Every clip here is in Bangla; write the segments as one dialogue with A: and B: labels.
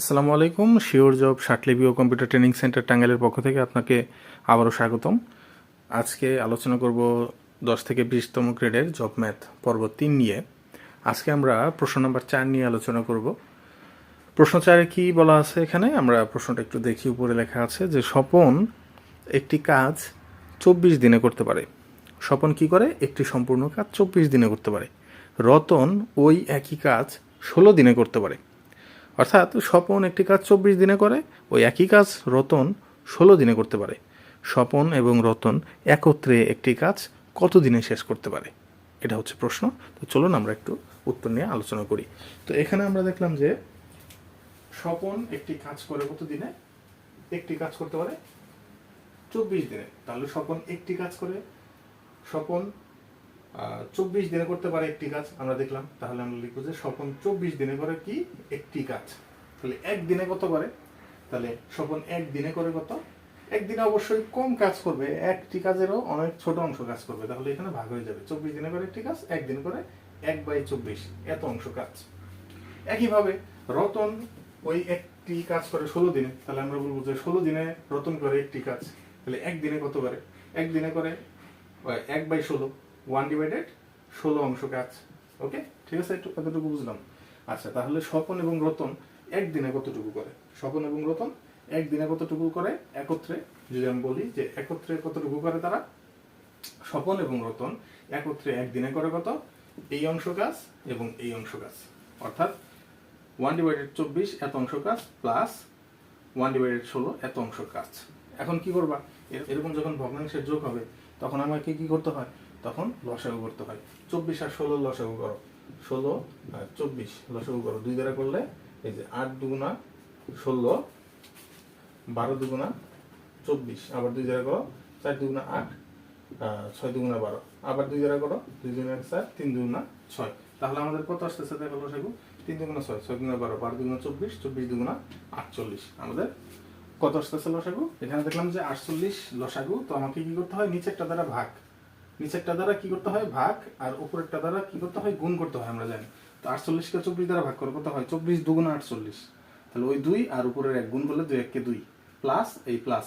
A: আসসালামু আলাইকুম, শিওর জব শাটলিবিও কম্পিউটার ট্রেনিং সেন্টার টাঙ্গাইলের পক্ষ থেকে আপনাকে আবারও স্বাগতম। আজকে আলোচনা করব দশ থেকে বিশতম গ্রেডের জব ম্যাথ পর্ব তিন নিয়ে। আজকে আমরা প্রশ্ন নাম্বার চার নিয়ে আলোচনা করব। প্রশ্ন চারে কি বলা আছে এখানে? আমরা প্রশ্নটা একটু দেখি, উপরে লেখা আছে যে স্বপন একটি কাজ চব্বিশ দিনে করতে পারে। স্বপন কি করে? একটি সম্পূর্ণ কাজ চব্বিশ দিনে করতে পারে। রতন ওই একই কাজ ষোলো দিনে করতে পারে। অর্থাৎ স্বপন একটি কাজ চব্বিশ দিনে করে ওই একই কাজ রতন ষোলো দিনে করতে পারে। স্বপন এবং রতন একত্রে একটি কাজ কত দিনে শেষ করতে পারে? এটা হচ্ছে প্রশ্ন। তো চলুন আমরা একটু উত্তর নিয়ে আলোচনা করি। তো এখানে আমরা দেখলাম যে স্বপন একটি কাজ করে কত দিনে? একটি কাজ করতে পারে চব্বিশ দিনে। তাহলে স্বপন একটি কাজ করে, স্বপন চব্বিশ দিনে করতে পারে একটি কাজ, আমরা দেখলাম। তাহলে আমরা লিখব যে স্বপন চব্বিশ দিনে করে কি একটি কাজ। তাহলে একদিনে কত করে? তাহলে স্বপন একদিনে করে কত? একদিনে অবশ্যই কম কাজ করবে, একটি কাজেরও অনেক ছোট অংশ কাজ করবে। তাহলে এখানে ভাগ হয়ে যাবে। চব্বিশ দিনে করে একটি কাজ, একদিন করে এক বাই চব্বিশ, এত অংশ কাজ। একইভাবে রতন ওই একটি কাজ করে ষোলো দিনে। তাহলে আমরা বলব যে ষোলো দিনে রতন করে একটি কাজ। তাহলে একদিনে কত করে? একদিনে করে এক বাই ষোলো। ওয়ান ডিভাইডেড ষোলো অংশ কাজ ওকে ঠিক আছে? একটু কতটুকু বুঝলাম। আচ্ছা তাহলে স্বপন এবং রতন একদিনে কতটুকু করে? স্বপন এবং রতন একদিনে কতটুকু করে? একত্রে যদি আমি বলি যে একত্রে কতটুকু করে তারা? স্বপন এবং রতন একত্রে একদিনে করে কত? এই অংশ কাজ এবং এই অংশ কাজ। অর্থাৎ ওয়ান ডিভাইডেড চব্বিশ এত অংশ কাজ প্লাস ওয়ান ডিভাইডেড ষোলো এত অংশ কাজ। এখন কি করবা? এরকম যখন ভগ্নাংশের যোগ হবে, তখন আমাকে কি করতে হয়? তখন লসাগু করতে হয়। চব্বিশ আর ষোলো লসাগু করো। ষোলো আর চব্বিশ লসাগু করো। দুই দ্বারা করলে এই যে আট দুগুণা ষোলো, বারো দুগুণা চব্বিশ। আবার দুই দ্বারা করো, চার দুগুণা আট ছয় দুগুণা বারো। আবার দুই দ্বারা করো, দুই দুগুণা চার, তিন দুগুণা ছয়। তাহলে আমাদের কত আসতেছে দেখো লসাগু? তিন দুগুণা ছয় ছয় দুগুণা বারো বারো দুগুণা চব্বিশ চব্বিশ দুগুণা আটচল্লিশ। আমাদের কত আসতেছে লসাগু? এখানে দেখলাম যে আটচল্লিশ লসাগু, তো আমাকে কি করতে হয়? নিচেরটা দ্বারা ভাগ। নিচেরটা দ্বারা কি করতে হয়? ভাগ, আর উপরেরটা দ্বারা কি করতে হয়? গুণ করতে হয় আমরা জানি। তো আটচল্লিশকে চব্বিশ দ্বারা ভাগ করে, কত হয়? চব্বিশ দুগুণ আটচল্লিশ। তাহলে ওই দুই আর উপরের এক গুণ করলে দুই, এককে দুই। প্লাস এই প্লাস।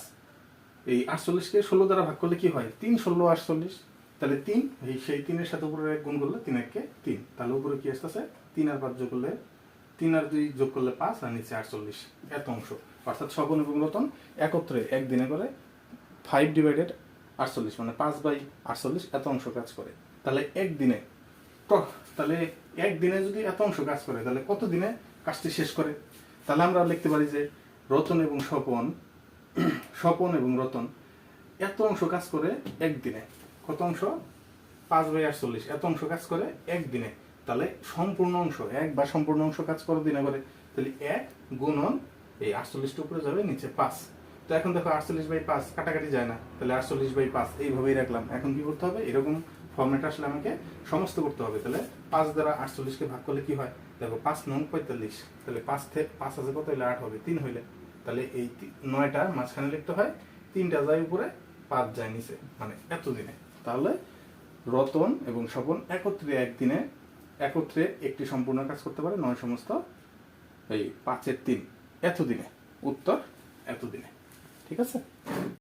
A: এই আটচল্লিশকে ষোলো দ্বারা ভাগ করলে কি হয়? তিন, ষোলো, আটচল্লিশ। তাহলে তিন, এই সেই তিনের সাথে উপরের এক গুণ করলে তিন, এককে তিন। তাহলে উপরে কি আসতেছে? তিন আর পাঁচ যোগ করলে তিন আর দুই যোগ করলে পাঁচ, আর নিচে আটচল্লিশ। এত অংশ। অর্থাৎ স্বপন এবং রতন একত্রে একদিনে করে ফাইভ ডিভাইডেড আটচল্লিশ মানে পাঁচ বাই আটচল্লিশ এত অংশ কাজ করে। তাহলে একদিনে তাহলে একদিনে যদি এত অংশ কাজ করে, তাহলে কত দিনে কাজটি শেষ করে? তাহলে আমরা লিখতে পারি যে রতন এবং স্বপন স্বপন এবং রতন এত অংশ কাজ করে একদিনে। কত অংশ? পাঁচ বাই আটচল্লিশ, এত অংশ কাজ করে একদিনে। তাহলে সম্পূর্ণ অংশ, এক বা সম্পূর্ণ অংশ কাজ করে দিনে করে। তাহলে এক গুণন এই আটচল্লিশটা উপরে যাবে নিচে পাঁচ। তো এখন দেখো আটচল্লিশ বাই পাঁচ, কাটাকাটি যায় না। তাহলে আটচল্লিশ বাই পাঁচ, এইভাবেই রাখলাম। এখন কি করতে হবে? এরকম ফর্মেট আসলে আমাকে সমস্ত করতে হবে। তাহলে পাঁচ দ্বারা আটচল্লিশকে ভাগ করলে কি হয়? দেখো পাঁচ নং পঁয়তাল্লিশ। তাহলে পাঁচ থেকে পাঁচ হাজার কত? হলে আট হবে, তিন হইলে। তাহলে এই নয়টা মাঝখানে লিখতে হয়, তিনটা যায় উপরে, পাঁচ যায় নিচে মানে এত দিনে তাহলে রতন এবং স্বপন একত্রে একদিনে, একত্রে একটি সম্পূর্ণ কাজ করতে পারে, নয় সমস্ত এই পাঁচের তিন। এতদিনে। উত্তর, এতদিনে। ঠিক আছে?